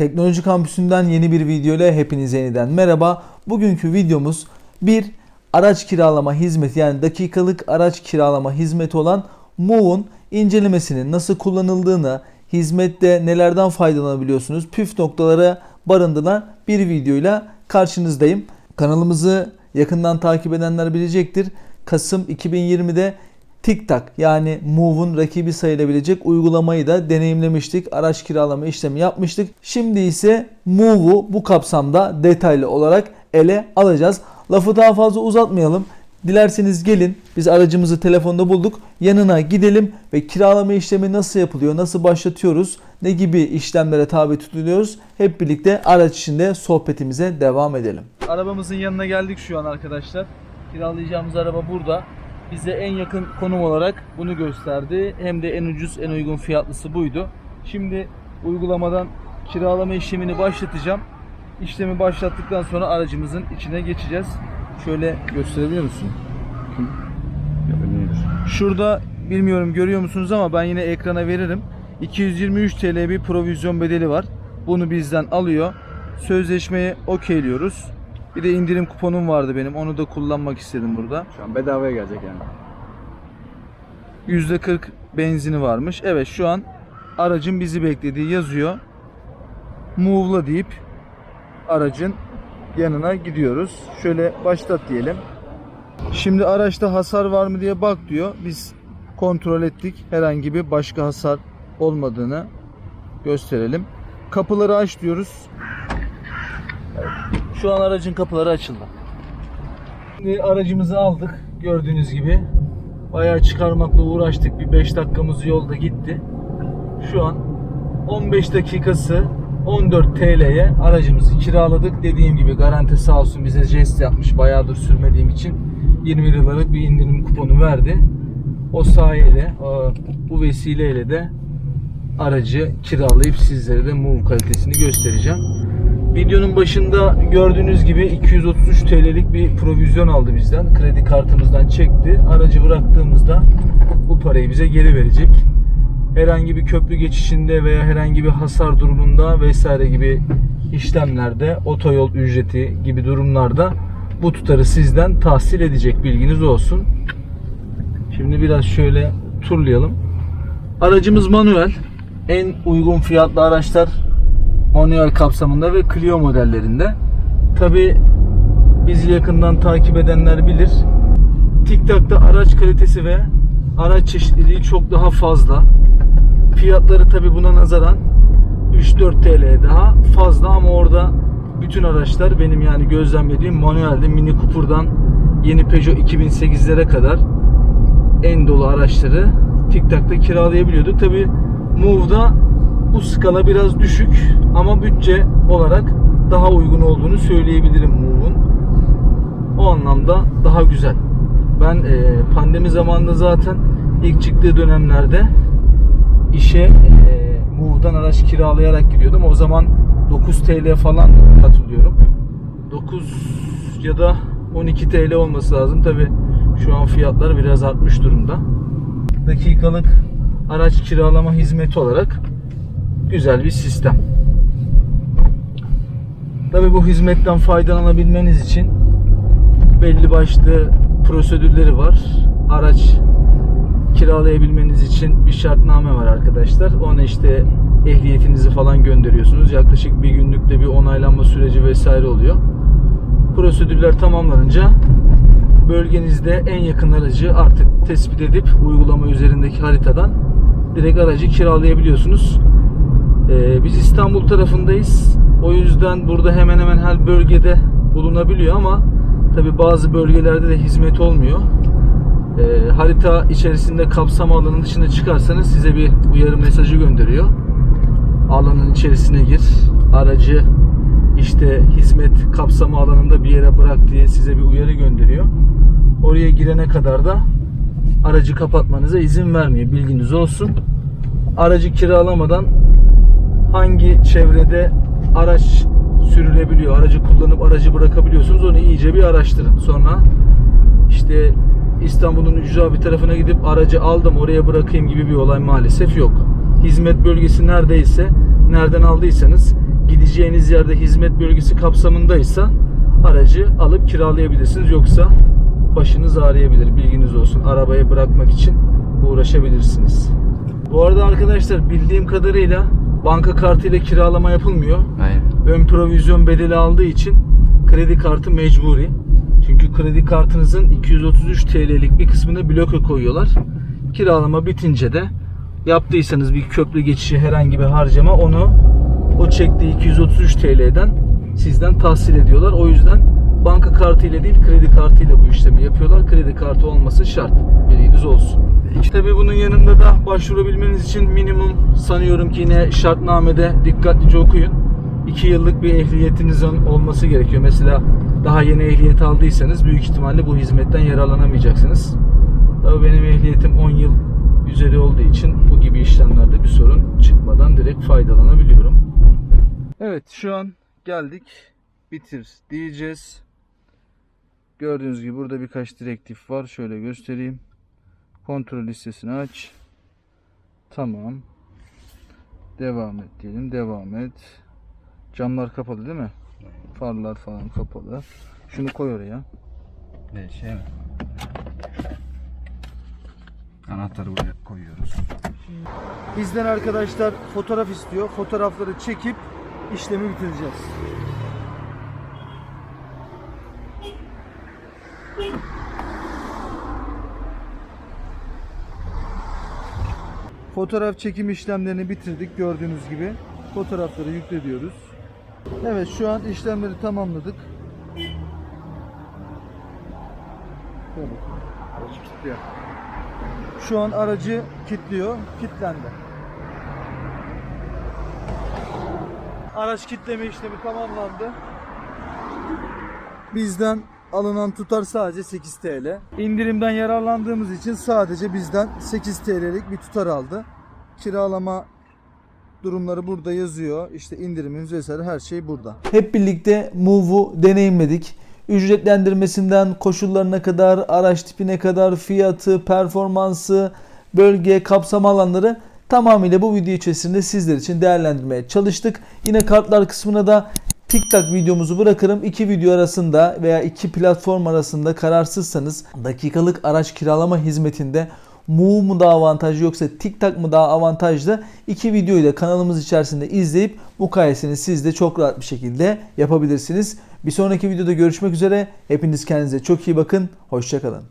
Teknoloji Kampüsü'nden yeni bir video ile hepinize yeniden merhaba. Bugünkü videomuz bir araç kiralama hizmeti yani dakikalık araç kiralama hizmeti olan Move'un incelemesinin nasıl kullanıldığını, hizmette nelerden faydalanabiliyorsunuz, püf noktaları barındıran bir videoyla karşınızdayım. Kanalımızı yakından takip edenler bilecektir. Kasım 2020'de TikTok yani Move'un rakibi sayılabilecek uygulamayı da deneyimlemiştik. Araç kiralama işlemi yapmıştık. Şimdi ise Move'u bu kapsamda detaylı olarak ele alacağız. Lafı daha fazla uzatmayalım. Dilerseniz gelin biz aracımızı telefonda bulduk. Yanına gidelim ve kiralama işlemi nasıl yapılıyor, nasıl başlatıyoruz, ne gibi işlemlere tabi tutuluyoruz. Hep birlikte araç içinde sohbetimize devam edelim. Arabamızın yanına geldik şu an arkadaşlar. Kiralayacağımız araba burada. Bize en yakın konum olarak bunu gösterdi. Hem de en ucuz, en uygun fiyatlısı buydu. Şimdi uygulamadan kiralama işlemini başlatacağım. İşlemi başlattıktan sonra aracımızın içine geçeceğiz. Şöyle gösterebiliyor musun? Şurada bilmiyorum görüyor musunuz ama ben yine ekrana veririm. 223 TL bir provizyon bedeli var. Bunu bizden alıyor. Sözleşmeyi okeyliyoruz. Bir de indirim kuponum vardı benim. Onu da kullanmak istedim burada. Şu an bedavaya gelecek yani. %40 benzini varmış. Evet şu an aracın bizi beklediği yazıyor. Move'la deyip aracın yanına gidiyoruz. Şöyle başlat diyelim. Şimdi araçta hasar var mı diye bak diyor. Biz kontrol ettik. Herhangi bir başka hasar olmadığını gösterelim. Kapıları aç diyoruz. Evet. Şu an aracın kapıları açıldı. Şimdi aracımızı aldık. Gördüğünüz gibi. Bayağı çıkarmakla uğraştık. Bir 5 dakikamız yolda gitti. Şu an 15 dakikası 14 TL'ye aracımızı kiraladık. Dediğim gibi garanti sağ olsun bize jest yapmış. Bayağıdır sürmediğim için 20 liralık bir indirim kuponu verdi. O sayede, bu vesileyle de aracı kiralayıp sizlere de Move kalitesini göstereceğim. Videonun başında gördüğünüz gibi 233 TL'lik bir provizyon aldı bizden. Kredi kartımızdan çekti. Aracı bıraktığımızda bu parayı bize geri verecek. Herhangi bir köprü geçişinde veya herhangi bir hasar durumunda vesaire gibi işlemlerde otoyol ücreti gibi durumlarda bu tutarı sizden tahsil edecek bilginiz olsun. Şimdi biraz şöyle turlayalım. Aracımız manuel. En uygun fiyatlı araçlar manuel kapsamında ve Clio modellerinde. Tabi bizi yakından takip edenler bilir. TikTok'ta araç kalitesi ve araç çeşitliliği çok daha fazla. Fiyatları tabi buna nazaran 3-4 TL daha fazla ama orada bütün araçlar benim yani gözlemlediğim manuelde Mini Cooper'dan yeni Peugeot 2008'lere kadar en dolu araçları TikTok'ta kiralayabiliyorduk. Tabi Move'da bu skala biraz düşük ama bütçe olarak daha uygun olduğunu söyleyebilirim Move'un. O anlamda daha güzel. Ben e, pandemi zamanında zaten ilk çıktığı dönemlerde işe e, Move'dan araç kiralayarak gidiyordum. O zaman 9 TL falan hatırlıyorum. 9 ya da 12 TL olması lazım. Tabi şu an fiyatlar biraz artmış durumda. Dakikalık araç kiralama hizmeti olarak güzel bir sistem. Tabi bu hizmetten faydalanabilmeniz için belli başlı prosedürleri var. Araç kiralayabilmeniz için bir şartname var arkadaşlar. Ona işte ehliyetinizi falan gönderiyorsunuz. Yaklaşık bir günlükte bir onaylanma süreci vesaire oluyor. Prosedürler tamamlanınca bölgenizde en yakın aracı artık tespit edip uygulama üzerindeki haritadan direkt aracı kiralayabiliyorsunuz. Ee, biz İstanbul tarafındayız. O yüzden burada hemen hemen her bölgede bulunabiliyor ama tabi bazı bölgelerde de hizmet olmuyor. Ee, harita içerisinde kapsam alanının dışına çıkarsanız size bir uyarı mesajı gönderiyor. Alanın içerisine gir. Aracı işte hizmet kapsamı alanında bir yere bırak diye size bir uyarı gönderiyor. Oraya girene kadar da aracı kapatmanıza izin vermiyor. Bilginiz olsun. Aracı kiralamadan hangi çevrede araç sürülebiliyor, aracı kullanıp aracı bırakabiliyorsunuz onu iyice bir araştırın. Sonra işte İstanbul'un ücra bir tarafına gidip aracı aldım oraya bırakayım gibi bir olay maalesef yok. Hizmet bölgesi neredeyse, nereden aldıysanız gideceğiniz yerde hizmet bölgesi kapsamındaysa aracı alıp kiralayabilirsiniz. Yoksa başınız ağrıyabilir. Bilginiz olsun. Arabaya bırakmak için uğraşabilirsiniz. Bu arada arkadaşlar bildiğim kadarıyla banka kartıyla kiralama yapılmıyor. Aynen. Ön provizyon bedeli aldığı için kredi kartı mecburi. Çünkü kredi kartınızın 233 TL'lik bir kısmını bloke koyuyorlar. Kiralama bitince de yaptıysanız bir köprü geçişi herhangi bir harcama onu o çektiği 233 TL'den sizden tahsil ediyorlar. O yüzden banka kartı ile değil kredi kartı ile bu işlemi yapıyorlar. Kredi kartı olması şart. Bilginiz olsun. Tabii bunun yanında da başvurabilmeniz için minimum sanıyorum ki yine şartnamede dikkatlice okuyun. 2 yıllık bir ehliyetinizin olması gerekiyor. Mesela daha yeni ehliyet aldıysanız büyük ihtimalle bu hizmetten yararlanamayacaksınız. Tabii benim ehliyetim 10 yıl üzeri olduğu için bu gibi işlemlerde bir sorun çıkmadan direkt faydalanabiliyorum. Evet şu an geldik. Bitir diyeceğiz. Gördüğünüz gibi burada birkaç direktif var. Şöyle göstereyim. Kontrol listesini aç. Tamam. Devam et diyelim. Devam et. Camlar kapalı değil mi? Farlar falan kapalı. Şunu koy oraya. Ne şey mi? Anahtarı buraya koyuyoruz. Bizden arkadaşlar fotoğraf istiyor. Fotoğrafları çekip işlemi bitireceğiz. Fotoğraf çekim işlemlerini bitirdik gördüğünüz gibi. Fotoğrafları yükle diyoruz. Evet şu an işlemleri tamamladık. Kilitliyor. Şu an aracı kilitliyor. Kilitlendi. Araç kitleme işlemi tamamlandı. Bizden alınan tutar sadece 8 TL. İndirimden yararlandığımız için sadece bizden 8 TL'lik bir tutar aldı. Kiralama durumları burada yazıyor. İşte indirimimiz vesaire her şey burada. Hep birlikte Move'u deneyimledik. Ücretlendirmesinden koşullarına kadar, araç tipine kadar, fiyatı, performansı, bölge, kapsam alanları tamamıyla bu video içerisinde sizler için değerlendirmeye çalıştık. Yine kartlar kısmına da TikTok videomuzu bırakırım. İki video arasında veya iki platform arasında kararsızsanız dakikalık araç kiralama hizmetinde Move mu daha avantajlı yoksa TikTok mu daha avantajlı? İki videoyu da kanalımız içerisinde izleyip mukayesini siz de çok rahat bir şekilde yapabilirsiniz. Bir sonraki videoda görüşmek üzere. Hepiniz kendinize çok iyi bakın. Hoşçakalın.